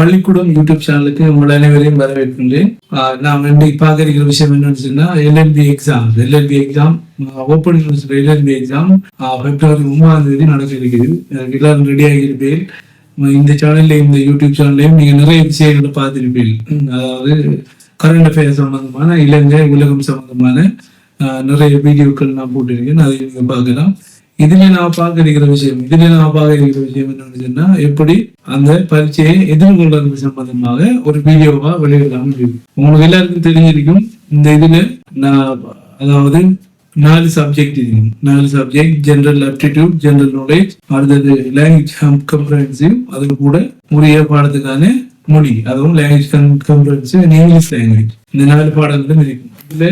பள்ளிக்கூடம் யூடியூப் சேனலுக்கு உங்கள் அனைவரையும் வரவேற்கின்றேன். ஆஹ் நாம் இன்றைக்கு பார்க்க இருக்கிற விஷயம் என்னன்னு சொன்னா LLB exam LLB exam open university LLB exam பிப்ரவரி மூணாம் தேதி நடக்க இருக்குது எல்லாரும் ரெடியாக ஆகியிருப்பீர்கள் இந்த சேனல்ல இந்த யூடியூப் சேனல்லையும் நீங்க நிறைய விஷயங்களை பார்த்திருப்பீர்கள். அதாவது கரண்ட் அஃபேர்ஸ் சம்பந்தமான இலங்கை உலகம் சம்பந்தமான ஆஹ், நிறைய வீடியோக்கள் நான் போட்டிருக்கேன். அதை நீங்க பார்க்கலாம். இதுல நான் பார்க்க இருக்கிற விஷயம் இதுல நான் பார்க்க இருக்கிற விஷயம் என்னன்னு சொன்னா எப்படி அந்த பரீட்சையை எதிர்கொள்றது சம்பந்தமாக ஒரு வீடியோவா வெளியிடலாம் உங்களுக்கு எல்லாருக்கும் தெரிஞ்சிருக்கும் இந்த இதுல நான் அதாவது நாலு சப்ஜெக்ட் இருக்கும் நாலு subject general aptitude general knowledge அடுத்தது லாங்குவேஜ் கம்ப்ரஹென்சிவ் அது கூட உரிய பாடத்துக்கான மொழி அதுவும் லாங்குவேஜ் கம்ப்ரஹென்சிவ் இங்கிலீஷ் லாங்குவேஜ் இந்த நாலு பாடங்களும் இருக்கும் இல்லை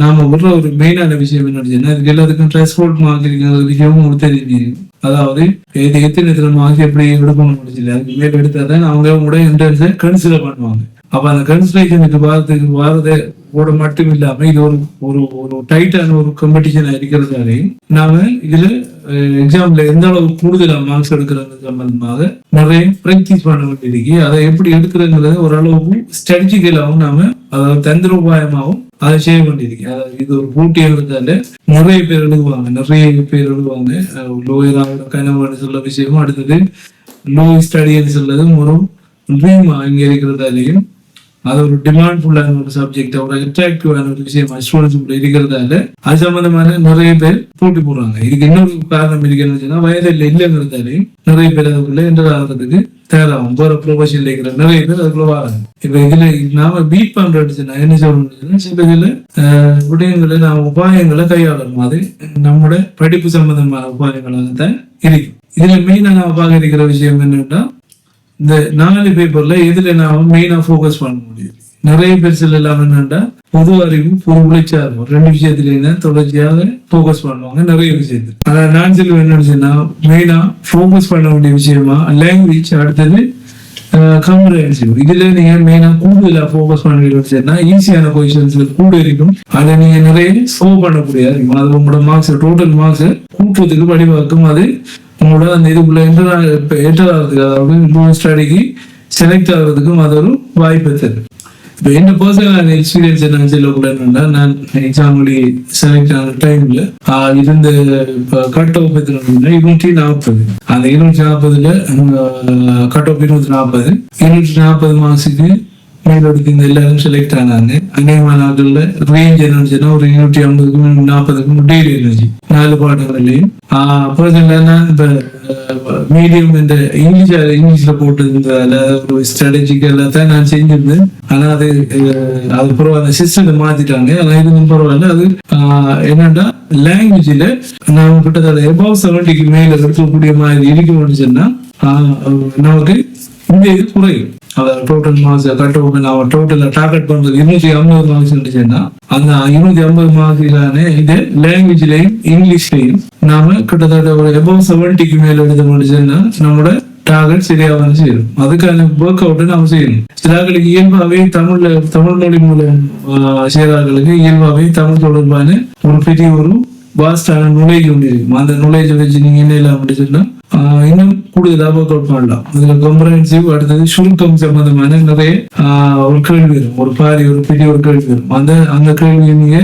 நாம விடுற ஒரு மெயினான விஷயம் என்ன சொன்னா இதுக்கு எல்லாத்துக்கும் ட்ரெஸ்போர்ட் மார்க் இருக்கிற விஷயமும் உங்களுக்கு தெரியும் அதாவது இது எத்தனை எத்தனை எப்படி எடுக்கணும் முடிச்சல அதுக்கு மேல எடுத்தாதான் அவங்க உங்களோட என்ட்ரன்ஸை கன்சிடர் பண்ணுவாங்க. அப்ப அந்த கன்சிடரேஷனுக்கு வாரத்துக்கு வாரத ஓட மட்டும் இல்லாம இது ஒரு ஒரு ஒரு டைட்டான ஒரு காம்படிஷன் இருக்கிறதாலே நாம இதுல எக்ஸாம்ல எந்த அளவு கூடுதலா மார்க்ஸ் எடுக்கிறது சம்பந்தமாக நிறைய பிராக்டிஸ் பண்ண வேண்டியிருக்கு. அதை எப்படி எடுக்கிறதுங்கிறத ஓரளவுக்கு ஸ்ட்ராட்டஜிக்கலாகவும் நாம அதாவது தந்திரோபாயமாகவும் அதை செய்ய வேண்டியிருக்கு அதாவது இது ஒரு போட்டி எழுதால நிறைய பேர் எழுதுவாங்க நிறைய பேர் எழுதுவாங்க. லோயராக கனவு சொல்ல விஷயமும் அடுத்தது லோ ஸ்டடின்னு சொல்லதும் ஒரு ட்ரீம் அங்கே இருக்கிறதாலையும் அது ஒரு டிமாண்ட் ஃபுல்லான ஒரு சப்ஜெக்ட் ஒரு அட்ராக்டிவான ஒரு விஷயமா ஸ்டூடெண்ட்ஸ் இருக்கிறதால அது சம்பந்தமான நிறைய பேர் போட்டி போடுறாங்க. இதுக்கு இன்னொரு காரணம் இருக்குன்னு சொன்னா வயதில் இல்லைங்கிறதாலே நிறைய பேர் அதுக்குள்ள என்டர் ஆகிறதுக்கு தேவையாகும் போற ப்ரொஃபஷன்ல இருக்கிற நிறைய பேர் அதுக்குள்ள வராங்க. இப்ப இதுல நாம பீட் பண்றது என்ன சொல்லணும்னா சில இதுல ஆஹ், விடயங்களை நாம் உபாயங்களை கையாளணும். அது நம்மளோட படிப்பு சம்பந்தமான உபாயங்களாக தான் இருக்கு இதுல மெயினா நான் பார்க்க இருக்கிற விஷயம் என்னன்னா இந்த நாலு பேப்பர்ல எதுல நான் மெயினா ஃபோக்கஸ் பண்ண முடியும்? நிறைய பேர் சொல்லலாம் என்னன்னா பொது அறிவு பொது இருக்கும் ரெண்டு விஷயத்துல தொடர்ச்சியாக ஃபோக்கஸ் பண்ணுவாங்க நிறைய விஷயத்துல. ஆனா நான் சொல்லுவேன் என்னன்னு சொன்னா மெயினா ஃபோக்கஸ் பண்ண வேண்டிய விஷயமா லாங்குவேஜ் அடுத்தது கம்ப்ரஹென்சிவ் இதுல நீங்க மெயினா கூடுதலா ஃபோக்கஸ் வேண்டிய விஷயம்னா ஈஸியான கொஸ்டின்ஸ் கூட இருக்கும். அதை நீங்க நிறைய சோ பண்ண முடியாது அது உங்களோட மார்க்ஸ் டோட்டல் மார்க்ஸ் கூட்டுறதுக்கு வழிவகுக்கும் அது உங்களோட அந்த இதுக்குள்ள என்டர் என்டர் ஆகிறதுக்கு அதாவது ஸ்டடிக்கு செலக்ட் ஆகிறதுக்கும் அது ஒரு வாய்ப்பு தரு இப்போ என்ன பர்சனல் எக்ஸ்பீரியன்ஸ் என்னன்னு சொல்லக்கூட என்னன்னா நான் எக்ஸாம்பிள் செலக்ட் ஆன டைம்ல இருந்த கட் ஆஃப் இருநூற்றி நாற்பது. அந்த இருநூற்றி நாற்பதுல கட் ஆஃப் இருநூற்றி நாற்பது. இருநூற்றி நாற்பது மாசத்துக்கு மேலோடுக்கு எல்லாரும் செலக்ட் ஆனாங்க. அநேகமான நாட்கள்ல ரேஞ்ச் என்னன்னு ஒரு இருநூற்றி ஐம்பதுக்கும் நாற்பதுக்கும் டெய்லி இருந்துச்சு நாலு பாடங்கள்லையும் அப்புறம் என்னன்னா இப்ப மீடியம் இந்த இங்கிலீஷ் இங்கிலீஷ்ல போட்டிருந்ததால ஒரு ஸ்ட்ராட்டஜிக்கெல்லாம் தான் நான் செஞ்சிருந்தேன். ஆனா அது அது பரவாயில்ல சிஸ்டத்தை மாத்திட்டாங்க. ஆனா இதுவும் பரவாயில்ல. அது என்னன்னா லாங்குவேஜ்ல நான் கிட்டத்தட்ட எபவ் செவன்டிக்கு மேல இருக்கக்கூடிய மாதிரி இருக்கணும்னு சொன்னா நமக்கு இந்த இது குறையும். அதாவது டோட்டல் மார்க்ஸ் கட் ஓப்பன் அவன் டோட்டலில் டார்கெட் பண்ணுறது இருநூத்தி ஐம்பது மார்க்ஸ் இருந்துச்சுன்னா அந்த இருநூத்தி ஐம்பது மார்க்ஸான இது லாங்குவேஜ்லயும் இங்கிலீஷ்லையும் நாம கிட்டத்தட்ட ஒரு எபவ் செவன்டிக்கு மேல எடுத்து முடிச்சோம்னா நம்மளோட டார்கெட் சரியா வந்து செய்யணும் அதுக்கான ஒர்க் அவுட்டு நாம செய்யணும். சிலாக்களுக்கு இயல்பாகவே தமிழ்ல தமிழ் மொழி மூலம் சேராக்களுக்கு இயல்பாகவே தமிழ் தொடர்பான ஒரு பெரிய ஒரு வாஸ்டான நுழைஜ் ஒன்று இருக்கும் அந்த நுழைஜ் வச்சு நீங்க என்ன இல்லாம அப்படின்னு ஆஹ் இன்னும் கூடுதலாக ஒர்க் அவுட் பண்ணலாம் இதுல கம்ப்ரஹென்சிவ் அடுத்தது சுருக்கம் சம்பந்தமான நிறைய ஆஹ் ஒரு கேள்வி வரும் ஒரு பாரி ஒரு பெரிய ஒரு கேள்வி வரும் அந்த அந்த கேள்வி நீங்க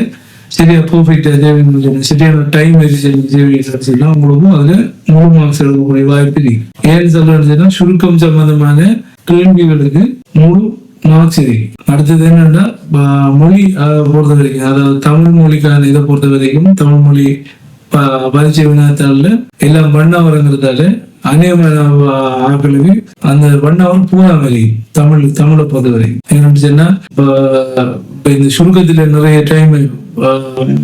சரியா பர்ஃபெக்டா தேவை சரியான டைம் வச்சுன்னா உங்களுக்கும் அதுல மூணு மார்க்ஸ் எழுதக்கூடிய வாய்ப்பு இருக்கு ஏன்னு சொல்றதுன்னா சுருக்கம் சம்பந்தமான கேள்விகளுக்கு மூணு மார்க்ஸ் இருக்கு அடுத்தது என்னன்னா மொழி ஆஹ் பொறுத்த வரைக்கும் அதாவது தமிழ் மொழிக்கான இதை பொறுத்த வரைக்கும் தமிழ் மொழி பரீட்சை வினாத்தாள்ல எல்லாம் பண்ணாவரங்கிறதால அநேகமான ஆ- ஆட்களுக்கு அந்த பண்ணாவரம் பூரா வரி தமிழ் தமிழை பொறுத்தவரை. என்னன்னு சொன்னா இந்த சுருக்கத்துல நிறைய டைம்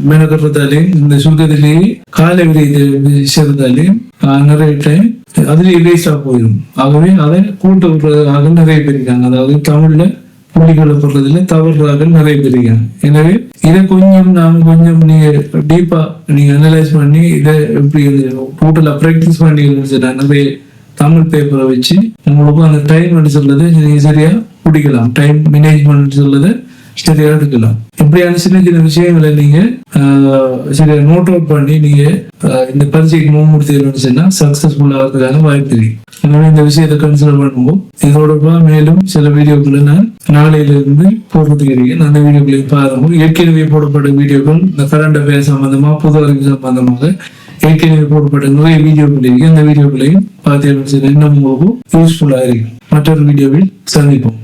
மெனக்கட்டுறதாலையும் இந்த சுருக்கத்திலேயே காலை விரை சேர்ந்தாலே ஆஹ், நிறைய டைம் அதுலேயே வேஸ்டாக போயிடும். ஆகவே அதை கூட்ட விடுறதுக்காக நிறைய பேர் இருக்காங்க. அதாவது தமிழ்ல புள்ளிகளை போடுறதுல தவறுறார்கள் நிறைய பேர் எனவே இதை கொஞ்சம் நாம கொஞ்சம் நீங்க டீப்பா நீங்க அனலைஸ் பண்ணி இதை எப்படி டோட்டலா ப்ராக்டிஸ் பண்ணி இருந்துச்சுன்னா நிறைய தமிழ் பேப்பரை வச்சு உங்களுக்கும் அந்த டைம் சொல்றது நீங்க சரியா பிடிக்கலாம். டைம் மேனேஜ்மெண்ட் சொல்றது சரியா எடுக்கலாம். இப்படியான சின்ன சின்ன விஷயங்களை நீங்க சரியா நோட் அவுட் பண்ணி நீங்க இந்த பரீட்சைக்கு முன் முடித்தீங்கன்னு சொன்னா சக்சஸ்ஃபுல் ஆகிறதுக்கான வாய்ப்பு இருக்கு. எனவே இந்த விஷயத்தை கன்சிடர் பண்ணுவோம். இதோட மேலும் சில வீடியோக்களை நான் நாளையில இருந்து போடுறதுக்கு இருக்கேன் அந்த வீடியோக்களை பாருங்க ஏற்கனவே போடப்பட்ட வீடியோக்கள் இந்த கரண்ட் அஃபேர் சம்பந்தமா பொது அறிவு சம்பந்தமாக ஏற்கனவே போடப்பட்ட நிறைய வீடியோக்கள் இருக்கு அந்த வீடியோக்களையும் பார்த்தீங்கன்னா இன்னும் யூஸ்ஃபுல்லாக யூஸ்ஃபுல்லா இருக்கும். மற்றொரு வீடியோவில் சந்திப்போம்.